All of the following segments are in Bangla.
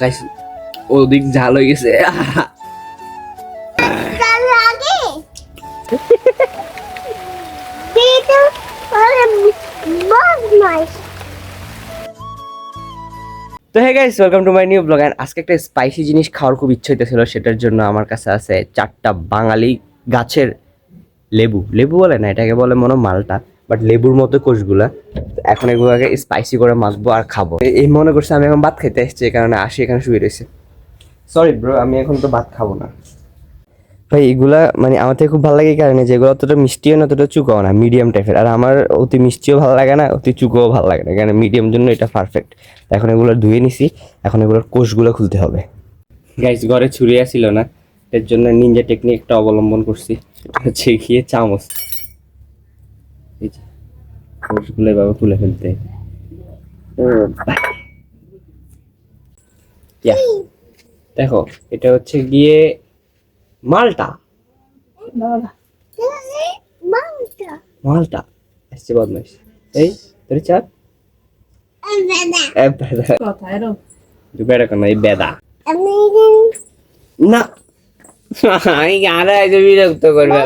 গাইস ওদিক ঝাল হয়ে গেছে। তো hey guys welcome to my new blog and আজকে একটা স্পাইসি জিনিস খাওয়ার খুব ইচ্ছে হইতেছিল সেটার জন্য আমার কাছে আছে চারটা বাঙালি গাছের লেবু। লেবু বলে না এটাকে বলে মনে মালটা। বাট লেবুর মতো কোষগুলা। এখন এগুলোকে স্পাইসি করে মাখবো আর খাব। এই মনে করছে আমি এখন ভাত খেতে এসেছি এই কারণে আসি এখানে শুয়ে রয়েছে। সরি ব্রো আমি এখন তো ভাত খাব না। ভাই এগুলা মানে আমার থেকে খুব ভালো লাগে কারণে যে এগুলো অতটা মিষ্টিও না অতটা চুকাও না মিডিয়াম টাইপের আর আমার অতি মিষ্টিও ভালো লাগে না অতি চুকাও ভালো লাগে না। কারণ মিডিয়াম জন্য এটা পারফেক্ট এখন এগুলো ধুয়ে নিছি এখন এগুলোর কোষগুলো খুলতে হবে। গাইস ঘরে ছুরি আসছিল না এর জন্য নিনজা টেকনিক একটা অবলম্বন করছি। হচ্ছে গিয়ে চামচ। কোষগুলো এভাবে খুলে ফেলতে। দেখো এটা হচ্ছে গিয়ে মালটা। মালটা। আসছে বদমাইশ। এই তোর চাপ। বেদা। না। আমি আরও একটু বিরক্ত করবে।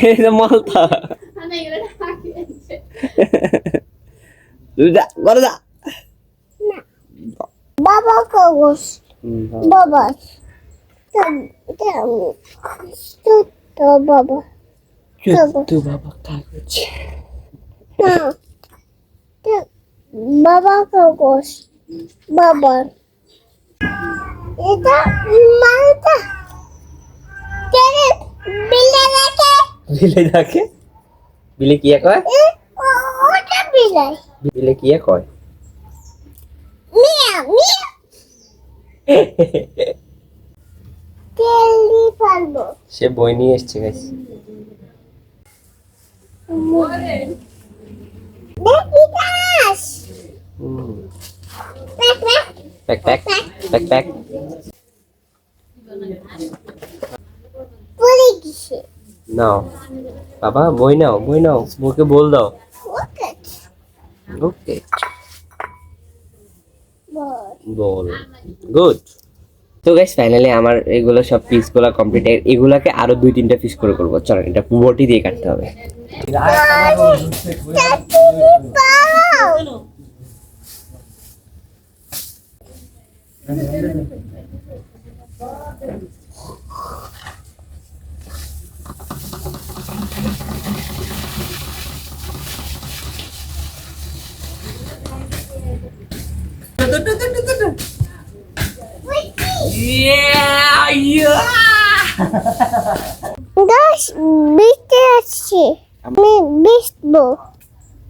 এই তো মালটা তুই যা করে যা বাবা কাগজ হুম, বাবা তো বাবা তুই বাবা কাগজ না তো বাবা কাগজ বাবা এটা মালটা তেরে বিলে রেখে বিলে ডাকে বিলে কি কয় ওটা বিলাই বিলে কি কয় মিয়া মিয়া তেলি পারব সে বই নিয়ে এসছে গাইস দেখি দাস। দেখ দেখ। প্যাক প্যাক প্যাক প্যাক পড়ে গেছে নাও। বাবা বই নাও বই নাও বউকে বল দাও। ওকে বল গুড তো গাইস ফাইনালি আমার এগুলো সব পিসগুলো কমপ্লিট এগুলাকে আরও দুই তিনটা পিস করে করব। চলো এটা বটি দিয়ে কাটতে হবে।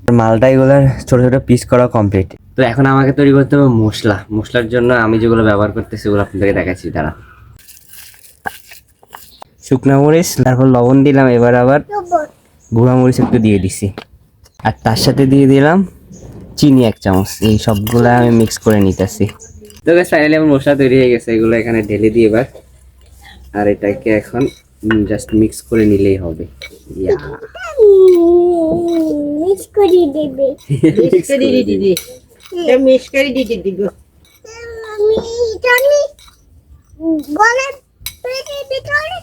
আমি মালটা এগুলোর ছোট ছোট পিস করা কমপ্লিট তো এখন আমাকে তৈরি করতে হবে মশলা। মশলার জন্য আমি যেগুলো ব্যবহার করতেছি সেগুলো আপনাদেরকে দেখাচ্ছি তারা শুকনা মরিচ তারপর লবণ দিলাম এবার আবার গুঁড়া মরিচ একটু দিয়ে দিছি। আর তার সাথে দিয়ে দিলাম চিনি এক চামচ এই সবগুলো আমি মিক্স করে নিতেছি। তো ফাইনালি আমার মশলা তৈরি হয়ে গেছে এগুলো এখানে ঢেলে দিয়ে এবার। আর এটাকে এখন জাস্ট মিক্স করে নিলেই হবে। ইয়া। মিস করে দেবে। Mix করে দিবি। মিশকারি দিদি দিব আমি জানি গলার পেটের ভিতরে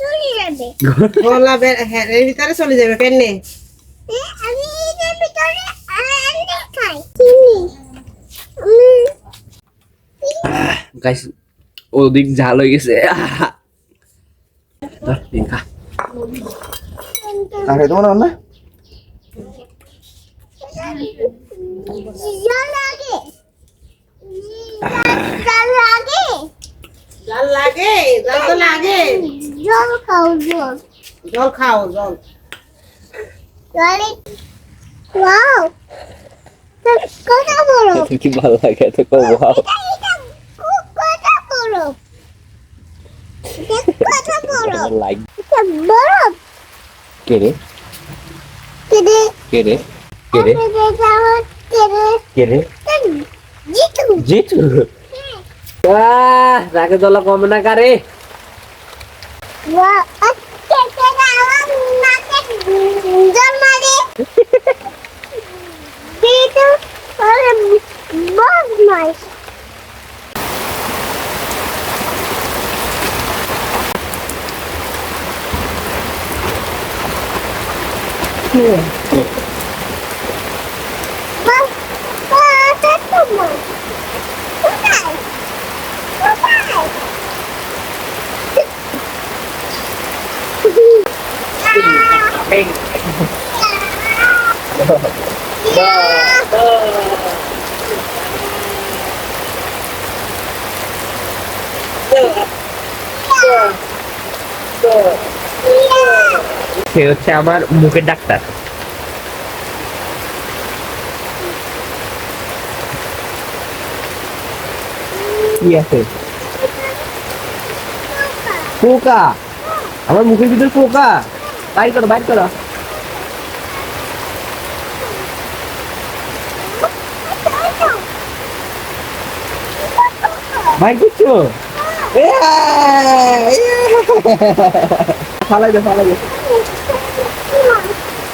চলে যাবে। গলা হ্যাঁ এর ভিতরে চলে যাবে পেনে। এ, আমি এটার ভিতরে গাইস ওদিক ঝাল হয়ে গেছে। না জল লাগে জল লাগে জল লাগে জল তো লাগে। জল খাও জল। জল খাও জলে। ওয়াও কত বড় কি ভালো লাগে এত কো ওয়াও কত বড় কত লাইক জিতু জিতু রাগে দলা কম না কারে। ওয়া আমার নাকে Peter, ale baznaj. Nie. Ba, ba, tak to ma. Tutaj. Tutaj. Hey. সে হচ্ছে আমার মুখের ডাক্তার। কি আছে? পোকা! আমার মুখের ভিতর পোকা! বাইর করো বাইর করো। বাইর ফালাই দে ফালাই দে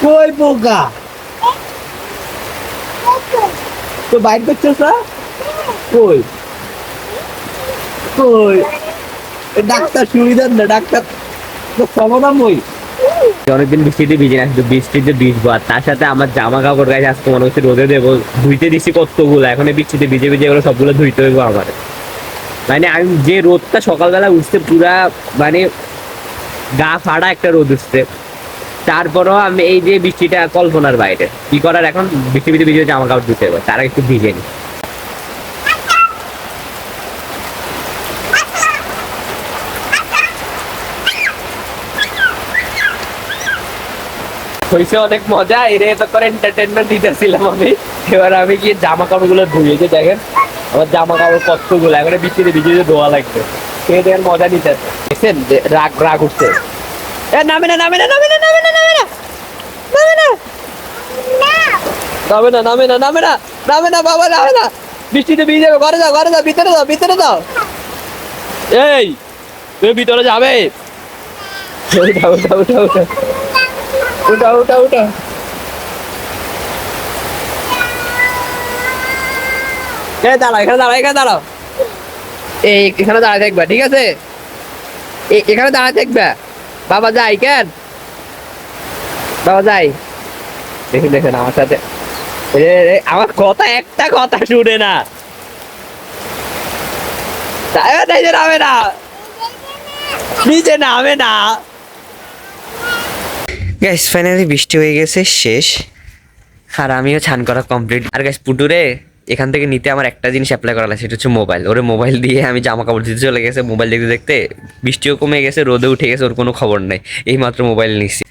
কই পোকা তো বাইর করছ স্যার কই? কই? ডাক্তার শুনি দেন না ডাক্তার। তো সমাধান মই অনেকদিন বৃষ্টিতে ভিজে না শুধু বৃষ্টিতে ভিজবো আর তার সাথে আমার জামা কাপড় গাছ আজকে মনে হচ্ছে রোদে দেবো। ধুইতে দিছি কতগুলো এখন বৃষ্টিতে ভিজে ভিজে এগুলো সবগুলো ধুইতে হইবো আমার। মানে আমি যে রোদটা সকালবেলা উঠছে, পুরা মানে গা ফাড়া একটা রোদ উঠছে। তারপরও আমি এই যে বৃষ্টিটা কল্পনার বাইরে। কি করার এখন? বৃষ্টি ভিজে ভিজে জামা কাপড় ধুতে হবে। তারা একটু ভিজে নি। হয়েছে অনেক মজা, এর এত করে এন্টারটেনমেন্ট দিতেছিলাম আমি। এবার আমি গিয়ে জামা কাপড়গুলো ধুয়ে যে দেখেন আমার জামা কাপড় কতগুলো? এবারে বৃষ্টিতে ভিজে ধোয়া লাগবে সে দেখেন মজা নিতে? দেখছেন রাগ রাগ উঠছে। এ, নামে না নামে না নামে না নামে না নামে না নামে না। নামে না নামে না নামে না নামে না, বাবা, নামে না। বৃষ্টিতে ভিজে যাবে, ঘরে যাও ঘরে যাও, ভিতরে যাও ভিতরে যাও। এই, তুমি ভিতরে যাবে? উঠা উঠা উঠা উঠা। উঠা উঠা উঠা। এই দাঁড়াও, এখানে দাঁড়াও এখানে দাঁড়াও। এই, এখানে দাঁড়ায় থাকবা, ঠিক আছে? এখানে দাঁড়ায় থাকবা। বাবা যাই কেন? বাবা যাই দেখুন দেখুন, আমার সাথে। আমার কথা, একটা কথা শুনে না। নিচে নামে না। নিচে নামে না। গ্যাস ফাইনালি বৃষ্টি হয়ে গেছে, শেষ। আর আমিও ছান করা কমপ্লিট আর গ্যাস পুটুরে এখান থেকে নিতে আমার একটা জিনিস অ্যাপ্লাই করা লাগে সেটা হচ্ছে মোবাইল ওরে মোবাইল দিয়ে আমি জামা কাপড় দিতে চলে গেছে মোবাইল দেখতে দেখতে বৃষ্টিও কমে গেছে রোদে উঠে গেছে ওর কোনো খবর নেই। এই মাত্র মোবাইল নিচ্ছি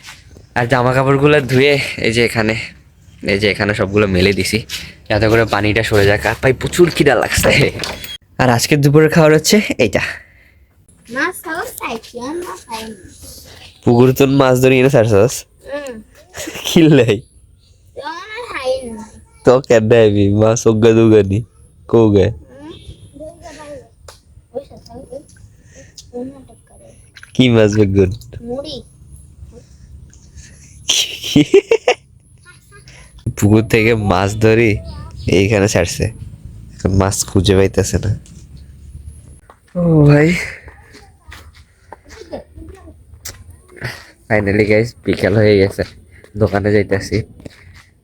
আর জামা কাপড়গুলো ধুয়ে এই যে এখানে এই যে এখানে সবগুলো মেলে দিছি যাতে করে পানিটা সরে যাক। আর ভাই প্রচুর খিদা লাগছে। আর আজকের দুপুরের খাবার হচ্ছে এইটা। পুকুর তো মাছ ধরি এনে সারছস কিল্লাই আমরা तो कहना है भी माँ सो गदू गनी को गए की मास में गुन পুকুর থেকে মাছ ধরি এইখানে ছাড়ছে। মাছ খুঁজে পাইতেছে না। ও ভাই। ফাইনালি গাইস বিকেল হয়ে গেছে। দোকানে যাইতেছি।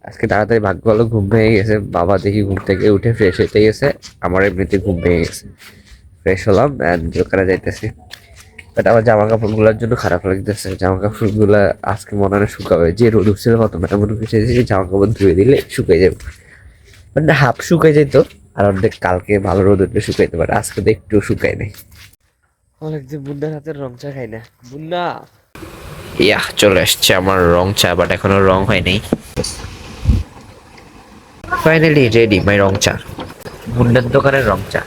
আজকে তাড়াতাড়ি ভাগ্য ভালো ঘুম ভেঙে গেছে। বাবা দেখি ঘুম থেকে উঠে ফ্রেশ হইতে গেছে আমার এমনিতে ঘুম ভেঙে গেছে। ফ্রেশ হলাম দোকানে যাইতেছি। বাট আমার জামা কাপড়গুলোর জন্য খারাপ লাগতেছে। জামা কাপড়গুলো আজকে মনে হয় শুকাবে। যে রোদ উঠছিল কত মেটা মনে করছে যে জামা কাপড় ধুয়ে দিলে শুকিয়ে যাবে। মানে হাফ শুকাই যেত আর অর্ধেক কালকে ভালো রোদ উঠলে শুকাইতে পারে। আজকে তো একটু শুকাই নেই। অনেক যে বুন্দার হাতের রং চা খাই না। বুন্দা! ইয়া চলে আসছে আমার রং চা বাট এখনও রং হয়নি ফাইনালি রেডি মাই রং চা বুন্দার দোকানের রং চা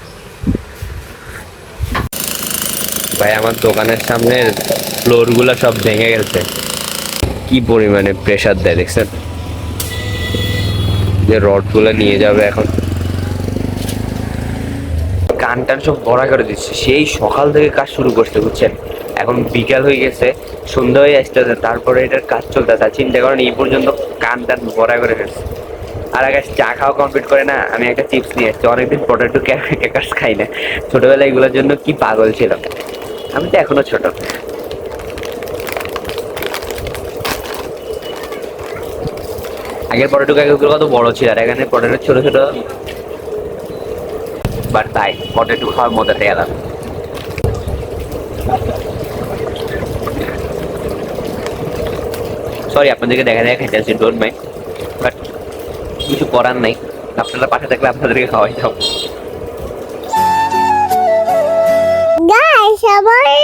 ভাই আমার দোকানের সামনের ফ্লোরগুলা সব ভেঙে গেছে কি পরিমাণে প্রেসার দেয় দেখছেন যে রডগুলা নিয়ে যাবে এখন কান টান সব ভরা করে দিচ্ছে সেই সকাল থেকে কাজ শুরু করছে বুঝছেন এখন বিকাল হয়ে গেছে সন্ধ্যা হয়ে আসতেছে তারপরে এটার কাজ চলতেছে চিন্তা করেন এই পর্যন্ত কান টান ভরা করে ফেলছে আর আগে চা খাওয়া কমপ্লিট করে না, আমি একটা চিপস নিয়ে এসেছি। অনেকদিন পটেটো ক্যাকার্স খাই না। ছোটবেলায় এগুলোর জন্য কি পাগল ছিল আমি তো এখনও ছোট। আগের পটেটো কেকগুলো কত বড় ছিল, আর এখানে পটেটো ছোট ছোট। বাট তাই পটেটো খাওয়ার মজাটাই আলাদা। সরি আপনাদেরকে দেখা দেখা খাইতে আছি ডোন্ট মাইন্ড কিছু করার নাই। আপনারা পাশে থাকলে আপনাদেরকে খাওয়াই যাও সবাই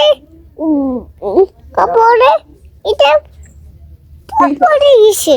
কাপড়ে এটা পরে গেছে।